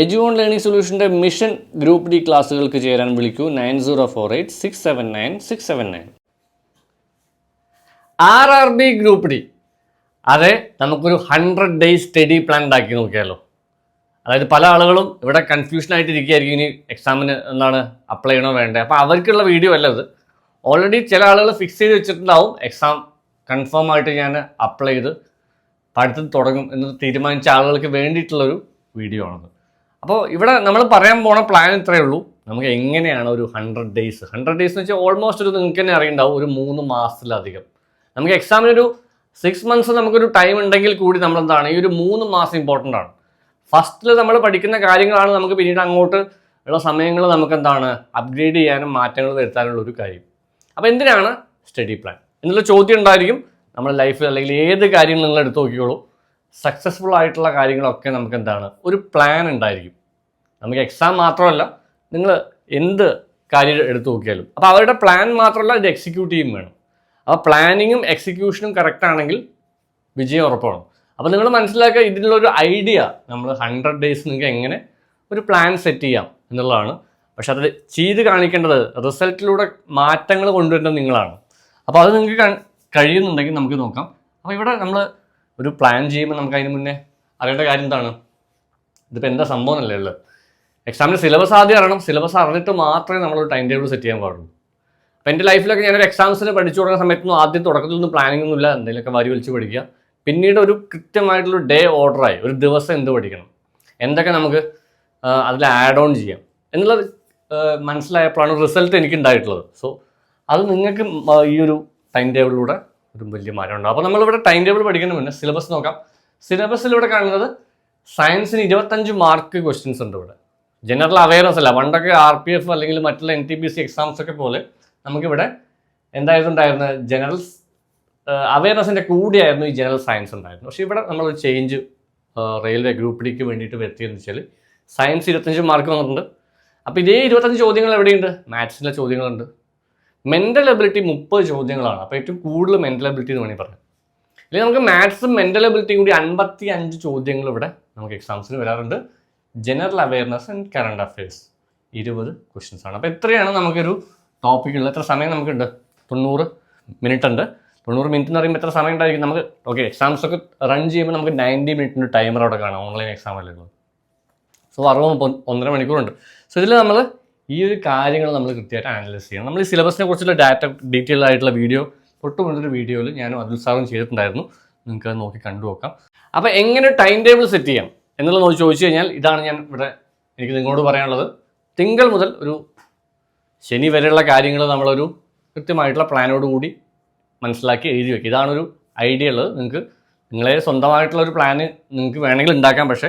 എജു on learning സൊല്യൂഷന്റെ mission group D ക്ലാസ്സുകൾക്ക് ചേരാൻ വിളിക്കൂ nine zero four eight six seven nine six seven nine. R R B group D. അതെ നമുക്കൊരു hundred days study plan ഉണ്ടാക്കി നോക്കിയാലോ. അതായത് പല ആളുകളും ഇവിടെ കൺഫ്യൂഷൻ ആയിട്ട് ഇരിക്കുകയായിരിക്കും ഇനി എക്സാമിന് എന്താണ് അപ്ലൈ ചെയ്യണോ വേണ്ടത് അപ്പോൾ അവർക്കുള്ള വീഡിയോ അല്ല ഇത്. ഓൾറെഡി ചില ആളുകൾ ഫിക്സ് ചെയ്ത് വെച്ചിട്ടുണ്ടാവും. എക്സാം കൺഫേം ആയിട്ട് ഞാൻ അപ്ലൈ ചെയ്ത് പഠിത്തം തുടങ്ങും എന്ന് തീരുമാനിച്ച ആളുകൾക്ക് വേണ്ടിയിട്ടുള്ളൊരു വീഡിയോ ആണത്. അപ്പോൾ ഇവിടെ നമ്മൾ പറയാൻ പോണ പ്ലാൻ ഇത്രയേ ഉള്ളൂ. നമുക്ക് എങ്ങനെയാണ് ഒരു ഹൺഡ്രഡ് ഡേയ്സ് ഹൺഡ്രഡ് ഡേയ്സ് എന്ന് വെച്ചാൽ ഓൾമോസ്റ്റ് ഒരു നിങ്ങൾക്ക് തന്നെ അറിയുണ്ടാവും ഒരു മൂന്ന് മാസത്തിലധികം. നമുക്ക് എക്സാമിനൊരു സിക്സ് മന്ത്സ് നമുക്കൊരു ടൈം ഉണ്ടെങ്കിൽ കൂടി നമ്മൾ എന്താണ് ഈ ഒരു മൂന്ന് മാസം ഇമ്പോർട്ടന്റ് ആണ്. ഫസ്റ്റിൽ നമ്മൾ പഠിക്കുന്ന കാര്യങ്ങളാണ് നമുക്ക് പിന്നീട് അങ്ങോട്ട് ഉള്ള സമയങ്ങൾ നമുക്ക് എന്താണ് അപ്ഗ്രേഡ് ചെയ്യാനും മാറ്റങ്ങൾ വരുത്താനുള്ള ഒരു കാര്യം. അപ്പോൾ എന്തിനാണ് സ്റ്റഡി പ്ലാൻ എന്നുള്ള ചോദ്യം ഉണ്ടായിരിക്കും. നമ്മുടെ ലൈഫിൽ അല്ലെങ്കിൽ ഏത് കാര്യം നിങ്ങൾ എടുത്ത് നോക്കിക്കോളൂ. സക്സസ്ഫുൾ ആയിട്ടുള്ള കാര്യങ്ങളൊക്കെ നമുക്ക് എന്താണ് ഒരു പ്ലാൻ ഉണ്ടായിരിക്കും. നമുക്ക് എക്സാം മാത്രമല്ല നിങ്ങൾ എന്ത് കാര്യം എടുത്തു നോക്കിയാലും. അപ്പോൾ അവരുടെ പ്ലാൻ മാത്രമല്ല ഇത് എക്സിക്യൂട്ട് ചെയ്യും വേണം. അപ്പോൾ പ്ലാനിങ്ങും എക്സിക്യൂഷനും കറക്റ്റ് ആണെങ്കിൽ വിജയം ഉറപ്പാണ്. അപ്പോൾ നിങ്ങൾ മനസ്സിലാക്കുക ഇതിനുള്ളൊരു ഐഡിയ നമ്മൾ ഹൺഡ്രഡ് ഡേയ്സ് നിങ്ങൾക്ക് എങ്ങനെ ഒരു പ്ലാൻ സെറ്റ് ചെയ്യാം എന്നുള്ളതാണ്. പക്ഷെ അത് ചെയ്ത് കാണിക്കേണ്ടത് റിസൾട്ടിലൂടെ മാറ്റങ്ങൾ കൊണ്ടുവരേണ്ടത് നിങ്ങളാണ്. അപ്പോൾ അത് നിങ്ങൾക്ക് കഴിയുന്നുണ്ടെങ്കിൽ നമുക്ക് നോക്കാം. അപ്പോൾ ഇവിടെ നമ്മൾ ഒരു പ്ലാൻ ചെയ്യുമ്പോൾ നമുക്ക് അതിന് മുന്നേ അറിയേണ്ട കാര്യം എന്താണ്? ഇതിപ്പോൾ എന്താ സംഭവം അല്ലേ ഉള്ളത്? എക്സാമിന് സിലബസ് ആദ്യം അറിയണം. സിലബസ് അറിഞ്ഞിട്ട് മാത്രമേ നമ്മൾ ടൈം ടേബിൾ സെറ്റ് ചെയ്യാൻ പാടുള്ളൂ. അപ്പോൾ എന്റെ ലൈഫിലൊക്കെ ഞാനൊരു എക്സാംസിന് പഠിച്ചു തുടങ്ങുന്ന സമയത്തൊന്നും ആദ്യം തുടക്കത്തിൽ ഒന്നും പ്ലാനിംഗ് ഒന്നുമില്ല. എന്തെങ്കിലുമൊക്കെ വരി വലിച്ച് പഠിക്കുക. പിന്നീട് ഒരു കൃത്യമായിട്ടുള്ള ഡേ ഓർഡറായി ഒരു ദിവസം എന്ത് പഠിക്കണം? എന്തൊക്കെ നമുക്ക് അതിൽ ആഡ് ഓൺ ചെയ്യാം? എന്നുള്ളത് മനസ്സിലായപ്പോഴാണ് റിസൾട്ട് എനിക്ക് ഉണ്ടായിട്ടുള്ളത്. സോ അത് നിങ്ങൾക്ക് ഈ ഒരു ടൈം ടേബിളിലൂടെ ഒരു വലിയ മാറ്റം ഉണ്ടാകും അപ്പോൾ നമ്മളിവിടെ ടൈം ടേബിൾ പഠിക്കുന്ന മുന്നേ സിലബസ് നോക്കാം. സിലബസിലൂടെ കാണുന്നത് സയൻസിന് ഇരുപത്തഞ്ച് മാർക്ക് ക്വസ്റ്റ്യൻസ് ഉണ്ട് ഇവിടെ. ജനറൽ അവയർനെസ് അല്ല പണ്ടൊക്കെ ആർ പി എഫ് അല്ലെങ്കിൽ മറ്റുള്ള N T P C exams ഒക്കെ പോലെ നമുക്കിവിടെ എന്തായിരുന്നു ഉണ്ടായിരുന്നത്? ജനറൽ അവയർനെസ്സിന്റെ കൂടിയായിരുന്നു ഈ ജനറൽ സയൻസ് ഉണ്ടായിരുന്നു പക്ഷേ ഇവിടെ നമ്മളൊരു ചേഞ്ച് റെയിൽവേ ഗ്രൂപ്പ് ഡിക്ക് വേണ്ടിയിട്ട് വരുത്തിയെന്ന് വെച്ചാൽ സയൻസ് ഇരുപത്തഞ്ച് മാർക്ക് വന്നിട്ടുണ്ട്. അപ്പോൾ ഇതേ ഇരുപത്തഞ്ച് ചോദ്യങ്ങൾ എവിടെയുണ്ട്? മാത്സിലെ ചോദ്യങ്ങളുണ്ട്. മെന്റൽ എബിലിറ്റി മുപ്പത് ചോദ്യങ്ങളാണ്. അപ്പോൾ ഏറ്റവും കൂടുതൽ മെന്റൽ എബിലിറ്റി എന്ന് വേണമെങ്കിൽ പറയാം. അല്ലെങ്കിൽ നമുക്ക് മാത്സും മെന്റൽ എബിലിറ്റിയും കൂടി അൻപത്തി അഞ്ച് ചോദ്യങ്ങൾ ഇവിടെ നമുക്ക് എക്സാംസിന് വരാറുണ്ട്. General awareness and current affairs ഇരുപത് ക്വസ്റ്റ്യൻസ് ആണ്. അപ്പോൾ എത്രയാണ് നമുക്കൊരു ടോപ്പിക്ക് ഉള്ളത് എത്ര സമയം നമുക്കുണ്ട്? തൊണ്ണൂറ് മിനിറ്റ് ഉണ്ട്. തൊണ്ണൂറ് മിനിറ്റ് എന്ന് പറയുമ്പോൾ എത്ര സമയം ഉണ്ടായിരിക്കും നമുക്ക്? ഓക്കെ എക്സാംസ് ഒക്കെ റൺ ചെയ്യുമ്പോൾ നമുക്ക് നയന്റി മിനിറ്റിന്റെ ടൈമർ അവിടെ കാണാം. ഓൺലൈൻ എക്സാം അല്ലെങ്കിൽ സോ അറുപത് ഒന്നര മണിക്കൂറുണ്ട്. സോ ഇതിൽ നമ്മൾ ഈ ഒരു കാര്യങ്ങൾ നമ്മൾ കൃത്യമായിട്ട് അനലൈസ് ചെയ്യണം. നമ്മൾ ഈ സിലബസിനെ കുറിച്ചുള്ള ഡാറ്റ ഡീറ്റെയിൽ ആയിട്ടുള്ള വീഡിയോ തൊട്ട് മുന്നൊരു വീഡിയോയിൽ ഞാനും അതുൽ സാറും ചെയ്തിട്ടുണ്ടായിരുന്നു. നിങ്ങൾക്ക് അത് നോക്കി കണ്ടു നോക്കാം അപ്പോൾ എങ്ങനെ ടൈം ടേബിൾ സെറ്റ് ചെയ്യാം? എന്നുള്ളത് ചോദിച്ചു കഴിഞ്ഞാൽ ഇതാണ് ഞാൻ ഇവിടെ എനിക്ക് നിങ്ങളോട് പറയാനുള്ളത്. തിങ്കൾ മുതൽ ഒരു ശനി വരെയുള്ള കാര്യങ്ങൾ നമ്മളൊരു കൃത്യമായിട്ടുള്ള പ്ലാനോട് കൂടി മനസ്സിലാക്കി എഴുതി വെക്കുക. ഇതാണൊരു ഐഡിയ ഉള്ളത്. നിങ്ങൾക്ക് നിങ്ങളെ സ്വന്തമായിട്ടുള്ള ഒരു പ്ലാന് നിങ്ങൾക്ക് വേണമെങ്കിൽ ഉണ്ടാക്കാം. പക്ഷേ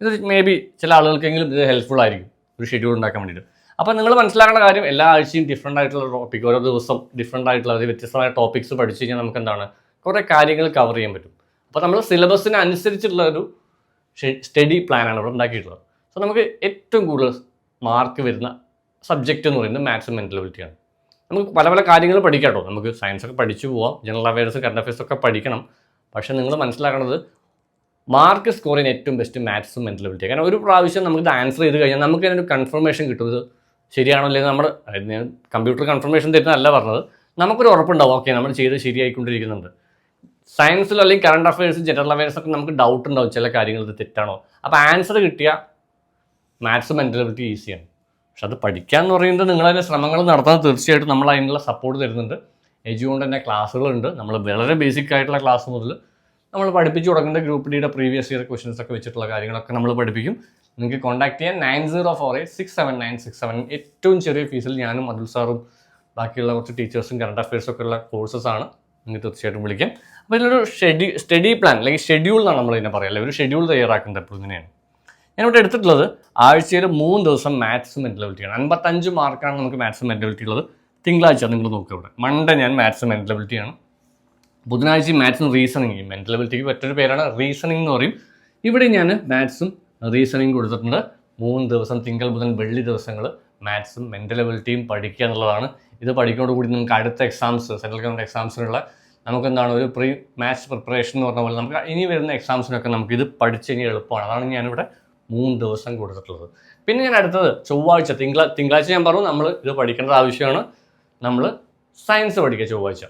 ഇത് മേ ബി ചില ആളുകൾക്കെങ്കിലും ഇത് ഹെൽപ്ഫുൾ ആയിരിക്കും. ഒരു ഷെഡ്യൂൾ ഉണ്ടാക്കാൻ വേണ്ടിയിട്ട്. അപ്പോൾ നിങ്ങൾ മനസ്സിലാക്കേണ്ട കാര്യം എല്ലാ ആഴ്ചയും ഡിഫറെന്റ് ആയിട്ടുള്ള ടോപ്പിക് ഓരോ ദിവസം ഡിഫറെന്റ് ആയിട്ടുള്ള അതായത് വ്യത്യസ്തമായ ടോപ്പിക്സ് പഠിച്ചു കഴിഞ്ഞാൽ നമുക്ക് എന്താണ്? കുറേ കാര്യങ്ങൾ കവർ ചെയ്യാൻ പറ്റും. അപ്പോൾ നമ്മൾ സിലബസിന് അനുസരിച്ചുള്ള ഒരു സ്റ്റഡി പ്ലാനാണ് ഇവിടെ ഉണ്ടാക്കിയിട്ടുള്ളത്. സോ നമുക്ക് ഏറ്റവും കൂടുതൽ മാർക്ക് വരുന്ന സബ്ജക്റ്റ് എന്ന് പറയുന്നത് മാത്സ് മെന്റലബിലിറ്റിയാണ് നമുക്ക് പല പല കാര്യങ്ങൾ പഠിക്കാം കേട്ടോ. നമുക്ക് സയൻസ് ഒക്കെ പഠിച്ചു പോവാം. ജനറൽ അവയർസ് കറണ്ട് അഫയേഴ്സ് ഒക്കെ പഠിക്കണം. പക്ഷേ നിങ്ങൾ മനസ്സിലാക്കേണ്ടത് മാർക്ക് സ്കോർ ചെയ്യുന്ന ഏറ്റവും ബെസ്റ്റ് മാത്സും മെന്റലബിലിറ്റി കാരണം ഒരു പ്രാവശ്യം നമുക്ക് ആൻസർ ചെയ്ത് കഴിഞ്ഞാൽ നമുക്ക് അതിനൊരു കൺഫർമേഷൻ കിട്ടും. ഇത് ശരിയാണോ അല്ലെങ്കിൽ നമ്മുടെ ഞാൻ കമ്പ്യൂട്ടർ കൺഫർമേഷൻ തരുന്നതല്ല പറഞ്ഞത്. നമുക്കൊരു ഉറപ്പുണ്ടാവും. ഓക്കെ നമ്മൾ ചെയ്ത് ശരിയായിക്കൊണ്ടിരിക്കുന്നുണ്ട്. സയൻസിൽ അല്ലെങ്കിൽ കറണ്ട് അഫയേഴ്സ് ജനറൽ അഫയേഴ്സ് ഒക്കെ നമുക്ക് ഡൗട്ട് ഉണ്ടാവും ചില കാര്യങ്ങൾ ഇത് തെറ്റാണോ. അപ്പോൾ ആൻസർ കിട്ടിയ മാത്സ് മെന്റലിറ്റി ഈസിയാണ് പക്ഷെ അത് പഠിക്കുക എന്ന് പറയുന്നത് നിങ്ങളതിന്റെ ശ്രമങ്ങൾ നടത്താൻ തീർച്ചയായിട്ടും നമ്മൾ അതിനുള്ള സപ്പോർട്ട് തരുന്നുണ്ട്. എജു കൊണ്ട് തന്നെ ക്ലാസ്സുകളുണ്ട്. നമ്മൾ വളരെ ബേസിക് ആയിട്ടുള്ള ക്ലാസ് മുതൽ നമ്മൾ പഠിപ്പിച്ചു തുടങ്ങുന്ന ഗ്രൂപ്പ് ഡിയുടെ പ്രീവിയസ് ഇയർ ക്വസ്റ്റൻസ് ഒക്കെ വെച്ചിട്ടുള്ള കാര്യങ്ങളൊക്കെ നമ്മൾ പഠിപ്പിക്കും. നിങ്ങൾക്ക് കോൺടാക്ട് ചെയ്യാൻ nine zero four eight six seven nine six seven ഏറ്റവും ചെറിയ ഫീസിൽ ഞാനും അതുൽ സാറും ബാക്കിയുള്ള കുറച്ച് ടീച്ചേഴ്സും കറണ്ട് അഫയേഴ്സൊക്കെ ഉള്ള കോഴ്സസ് ആണ്. നിങ്ങൾക്ക് തീർച്ചയായിട്ടും വിളിക്കാം. അപ്പോൾ ഇതിലൊരു ഷെഡ്യൂ സ്റ്റഡി പ്ലാൻ അല്ലെങ്കിൽ ഷെഡ്യൂൾ എന്നാണ് നമ്മൾ ഇതിനെ പറയുക ഒരു ഷെഡ്യൂൾ തയ്യാറാക്കുന്നത് എപ്പോഴും ഇങ്ങനെയാണ് ഞാനിവിടെ എടുത്തിട്ടുള്ളത് ആഴ്ചയിൽ മൂന്ന് ദിവസം മാത്സ് മെന്റലബിലിറ്റിയാണ് അൻപത്തഞ്ച് മാർക്കാണ് നമുക്ക് മാത്സ് മെന്റലബിലിറ്റി ഉള്ളത്. തിങ്കളാഴ്ച നിങ്ങൾ നോക്കുക ഇവിടെ. മൺഡേ ഞാൻ മാത്സ് മെന്റലബിലിറ്റിയാണ് ബുധനാഴ്ച മാത്സും റീസണിങ് മെന്റലബിലിറ്റിക്ക് മറ്റൊരു പേരാണ് റീസണിങ് എന്ന് പറയും. ഇവിടെ ഞാൻ മാത്സും റീസണിങ് കൊടുത്തിട്ടുണ്ട്. മൂന്ന് ദിവസം തിങ്കൾ ബുധൻ വെള്ളി ദിവസങ്ങൾ മാത്സും മെന്റൽ എബിലിറ്റിയും പഠിക്കുക എന്നുള്ളതാണ്. ഇത് പഠിക്കുന്നതോടുകൂടി നമുക്ക് അടുത്ത എക്സാംസ് സെൻട്രൽ ഗവൺമെന്റ് എക്സാംസിനുള്ള നമുക്കെന്താണ് ഒരു പ്രീ മാത്സ് പ്രിപ്പറേഷൻ എന്ന് പറഞ്ഞ പോലെ നമുക്ക് ഇനി വരുന്ന എക്സാംസിനൊക്കെ നമുക്ക് ഇത് പഠിച്ച് ഇനി എളുപ്പമാണ്. അതാണ് ഞാനിവിടെ മൂന്ന് ദിവസം കൊടുത്തിട്ടുള്ളത്. പിന്നെ ഞാൻ അടുത്തത് ചൊവ്വാഴ്ച തിങ്കള തിങ്കളാഴ്ച ഞാൻ പറഞ്ഞു നമ്മൾ ഇത് പഠിക്കേണ്ട ആവശ്യമാണ്. നമ്മൾ സയൻസ് പഠിക്കുക ചൊവ്വാഴ്ച.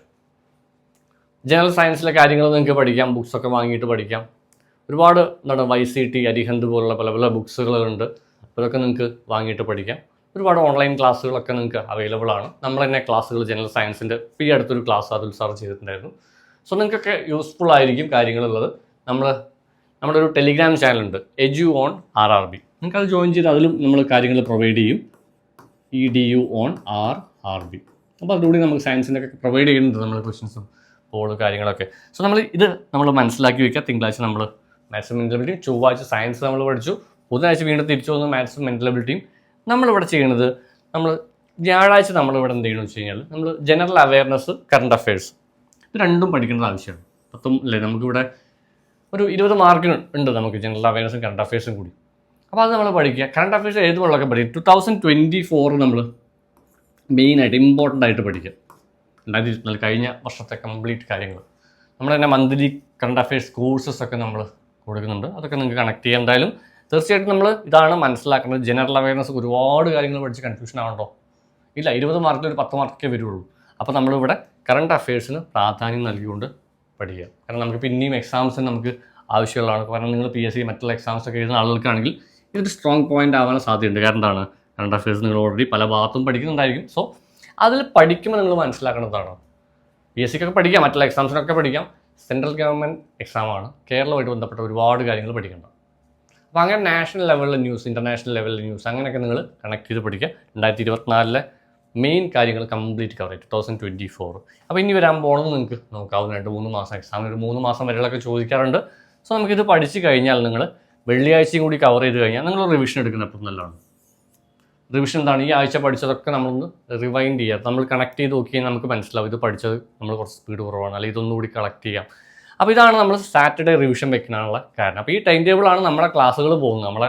ജനറൽ സയൻസിലെ കാര്യങ്ങൾ നിങ്ങൾക്ക് പഠിക്കാം ബുക്സൊക്കെ വാങ്ങിയിട്ട് പഠിക്കാം. ഒരുപാട് എന്താണ് വൈ സി ടി അരിഹന്ത് പോലുള്ള പല പല ബുക്സുകളുണ്ട് അതൊക്കെ നിങ്ങൾക്ക് വാങ്ങിയിട്ട് പഠിക്കാം. ഒരുപാട് ഓൺലൈൻ ക്ലാസ്സുകളൊക്കെ നിങ്ങൾക്ക് അവൈലബിൾ ആണ്. നമ്മൾ തന്നെ ക്ലാസ്സുകൾ ജനറൽ സയൻസിന്റെ ഈ അടുത്തൊരു ക്ലാസ് അതിൽ സാർ ചെയ്തിട്ടുണ്ടായിരുന്നു. സോ നിങ്ങൾക്കൊക്കെ യൂസ്ഫുൾ ആയിരിക്കും കാര്യങ്ങളുള്ളത്. നമ്മൾ നമ്മുടെ ഒരു ടെലിഗ്രാം ചാനലുണ്ട് edu on R R B നിങ്ങൾക്ക് അത് ജോയിൻ ചെയ്ത് അതിലും നമ്മൾ കാര്യങ്ങൾ പ്രൊവൈഡ് ചെയ്യും. E D U on R R B അപ്പോൾ അതിലൂടെ നമുക്ക് സയൻസിന്റെ ഒക്കെ പ്രൊവൈഡ് ചെയ്യുന്നുണ്ട് നമ്മൾ ക്വസ്റ്റ്യൻസും പോൾ കാര്യങ്ങളൊക്കെ. സോ നമ്മൾ ഇത് നമ്മൾ മനസ്സിലാക്കി വെക്കുക. തിങ്കളാഴ്ച നമ്മൾ മാത്സും മെന്റലബിലിറ്റിയും ചൊവ്വാഴ്ച സയൻസ് നമ്മൾ പഠിച്ചു. ബുധനാഴ്ച വീണ്ടും തിരിച്ചു വന്ന് മാത്സും മെന്റലബിലിറ്റിയും നമ്മളിവിടെ ചെയ്യുന്നത് നമ്മൾ വ്യാഴാഴ്ച നമ്മളിവിടെ എന്ത് ചെയ്യണമെന്ന് വെച്ച് കഴിഞ്ഞാൽ നമ്മൾ ജനറൽ അവയർനെസ് കറണ്ട് അഫയേഴ്സ് ഇത് രണ്ടും പഠിക്കേണ്ടത് ആവശ്യമാണ്. പത്തും അല്ലേ നമുക്കിവിടെ ഒരു ഇരുപത് മാർക്കിന് ഉണ്ട് നമുക്ക് ജനറൽ അവയർനെസ്സും കറണ്ട് അഫയേഴ്സും കൂടി. അപ്പോൾ അത് നമ്മൾ പഠിക്കുക. കറണ്ട് അഫയേഴ്സ് ഏത് വെള്ളമൊക്കെ പഠിക്കും? ടു തൗസൻഡ് ട്വന്റി ഫോർ നമ്മൾ മെയിനായിട്ട് ഇമ്പോർട്ടന്റ് ആയിട്ട് പഠിക്കുക. രണ്ടായിരത്തി ഇരുപത്തിനാല് കഴിഞ്ഞ വർഷത്തെ കംപ്ലീറ്റ് കാര്യങ്ങൾ നമ്മൾ തന്നെ മന്ത്ലി കറണ്ട് അഫയേഴ്സ് കോഴ്സസ് ഒക്കെ നമ്മൾ കൊടുക്കുന്നുണ്ട്. അതൊക്കെ നിങ്ങൾക്ക് കണക്ട് ചെയ്യാം. എന്തായാലും തീർച്ചയായിട്ടും നമ്മൾ ഇതാണ് മനസ്സിലാക്കേണ്ടത്. ജനറൽ അവയർനെസ് ഒരുപാട് കാര്യങ്ങൾ പഠിച്ച് കൺഫ്യൂഷൻ ആവണ്ടോ? ഇല്ല ഇരുപത് മാർക്കിൽ ഒരു പത്ത് മാർക്കേ വരുള്ളൂ. അപ്പോൾ നമ്മളിവിടെ കറണ്ട് അഫയേഴ്സിന് പ്രാധാന്യം നൽകിക്കൊണ്ട് പഠിക്കുക. കാരണം നമുക്ക് പിന്നെയും എക്സാംസിന് നമുക്ക് ആവശ്യമുള്ളതാണ്. കാരണം നിങ്ങൾ പി എസ് സി മറ്റുള്ള എക്സാംസ് ഒക്കെ എഴുതുന്ന ആളുകൾക്കാണെങ്കിൽ ഇതൊരു സ്ട്രോങ് പോയിന്റ് ആവാൻ സാധ്യതയുണ്ട്. കാരണം എന്താണ്? കറണ്ട് അഫയേഴ്സ് നിങ്ങൾ ഓൾറെഡി പല ഭാഗത്തും പഠിക്കുന്നുണ്ടായിരിക്കും. സോ അതിൽ പഠിക്കുമ്പോൾ നിങ്ങൾ മനസ്സിലാക്കേണ്ടതാണ്. പി എസ് സിക്കൊക്കെ പഠിക്കാം മറ്റുള്ള എക്സാംസിനൊക്കെ പഠിക്കാം. സെൻട്രൽ ഗവൺമെന്റ് എക്സാമാണ് കേരളമായിട്ട് ബന്ധപ്പെട്ട ഒരുപാട് കാര്യങ്ങൾ പഠിക്കേണ്ട അപ്പോൾ അങ്ങനെ നാഷണൽ ലെവലിലെ ന്യൂസ് ഇന്റർനാഷണൽ ലെവലിലെ ന്യൂസ് അങ്ങനെയൊക്കെ നിങ്ങൾ കണക്ട് ചെയ്ത് പഠിക്കുക. രണ്ടായിരത്തി ഇരുപത്തിനാലിലെ മെയിൻ കാര്യങ്ങൾ complete cover two thousand twenty four അപ്പോൾ ഇനി വരാൻ പോകണമെന്ന് നിങ്ങൾക്ക് നോക്കാവുന്ന രണ്ട് മൂന്ന് മാസം എക്സാമിന് ഒരു മൂന്ന് മാസം വരെയുള്ളൊക്കെ ചോദിക്കാറുണ്ട്. സോ നമുക്കിത് പഠിച്ച് കഴിഞ്ഞാൽ നിങ്ങൾ വെള്ളിയാഴ്ചയും കൂടി കവർ ചെയ്ത് കഴിഞ്ഞാൽ നിങ്ങൾ റിവിഷൻ എടുക്കുന്നപ്പോൾ നല്ലതാണ്. റിവിഷൻ എന്താണ്? ഈ ആഴ്ച പഠിച്ചതൊക്കെ നമ്മളൊന്ന് റിവൈൻഡ് ചെയ്യുക നമ്മൾ കണക്ട് ചെയ്ത് നോക്കിയാൽ നമുക്ക് മനസ്സിലാവും ഇത് പഠിച്ചത് നമ്മൾ കുറച്ച് സ്പീഡ് കുറവാണ്. അല്ലെങ്കിൽ ഇതൊന്നുകൂടി കളക്ട് ചെയ്യാം. അപ്പോൾ ഇതാണ് നമ്മൾ സാറ്റർഡേ റിവിഷൻ വെക്കാനുള്ള കാരണം. അപ്പോൾ ഈ ടൈം ടേബിളാണ് നമ്മുടെ ക്ലാസ്സുകൾ പോകുന്നത്. നമ്മളെ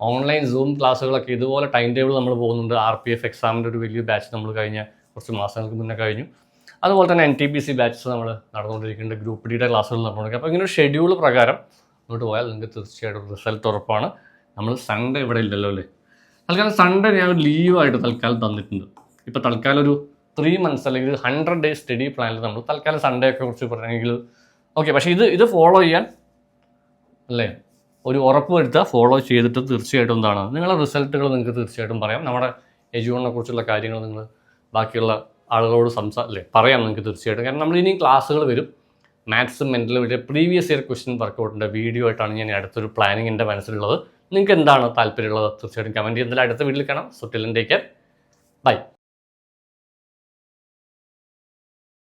ഓൺലൈൻ സൂം ക്ലാസ്സുകളൊക്കെ ഇതുപോലെ ടൈം ടേബിൾ നമ്മൾ പോകുന്നുണ്ട്. ആർ പി എഫ് എക്സാമിന്റെ ഒരു വലിയ ബാച്ച് നമ്മൾ കഴിഞ്ഞ കുറച്ച് മാസങ്ങൾക്ക് മുന്നേ കഴിഞ്ഞു. അതുപോലെ തന്നെ N T P C batches നമ്മൾ നടന്നുകൊണ്ടിരിക്കുന്നുണ്ട്. ഗ്രൂപ്പ് ഡിയുടെ ക്ലാസ്സുകൾ നടന്നുകൊണ്ടിരിക്കുക അപ്പോൾ ഇങ്ങനെ ഒരു ഷെഡ്യൂൾ പ്രകാരം മുന്നോട്ട് പോയാൽ നിങ്ങൾക്ക് തീർച്ചയായിട്ടും റിസൾട്ട് ഉറപ്പാണ്. നമ്മൾ സൺഡേ ഇവിടെ ഇല്ലല്ലോ അല്ലേ? തൽക്കാലം സൺഡേ ഞാൻ ഒരു ലീവായിട്ട് തൽക്കാലം തന്നിട്ടുണ്ട്. ഇപ്പോൾ തൽക്കാലം ഒരു ത്രീ മന്ത്സ് അല്ലെങ്കിൽ ഹൺഡ്രഡ് ഡേയ്സ് സ്റ്റഡി പ്ലാനിൽ നമ്മൾ തൽക്കാലം സൺഡേ ഒക്കെ കുറിച്ച് പറയുകയാണെങ്കിൽ ഓക്കെ പക്ഷേ ഇത് ഇത് ഫോളോ ചെയ്യാൻ അല്ലേ? ഒരു ഉറപ്പ് വരുത്തുക ഫോളോ ചെയ്തിട്ട് തീർച്ചയായിട്ടും എന്താണ്? നിങ്ങളുടെ റിസൾട്ടുകൾ നിങ്ങൾക്ക് തീർച്ചയായിട്ടും പറയാം. നമ്മുടെ എജുവിനെ കുറിച്ചുള്ള കാര്യങ്ങൾ നിങ്ങൾ ബാക്കിയുള്ള ആളുകളോട് സംസാ അല്ലേ? പറയാം നിങ്ങൾക്ക് തീർച്ചയായിട്ടും. കാരണം നമ്മൾ ഇനിയും ക്ലാസ്സുകൾ വരും. മാത്സും മെന്റലും ഇവിടെ പ്രീവിയസ് ഇയർ ക്വസ്റ്റ്യൻ വർക്കൗട്ടിന്റെ വീഡിയോ ആയിട്ടാണ് ഞാൻ അടുത്തൊരു പ്ലാനിങ് എന്റെ മനസ്സിലുള്ളത്. നിങ്ങൾക്ക് എന്താണ് താല്പര്യമുള്ളത്? തീർച്ചയായിട്ടും കമന്റ് ചെയ്യുന്നതിൽ അടുത്ത വീട്ടിൽ കാണാം. സുറ്റിലിന്റെ ബൈ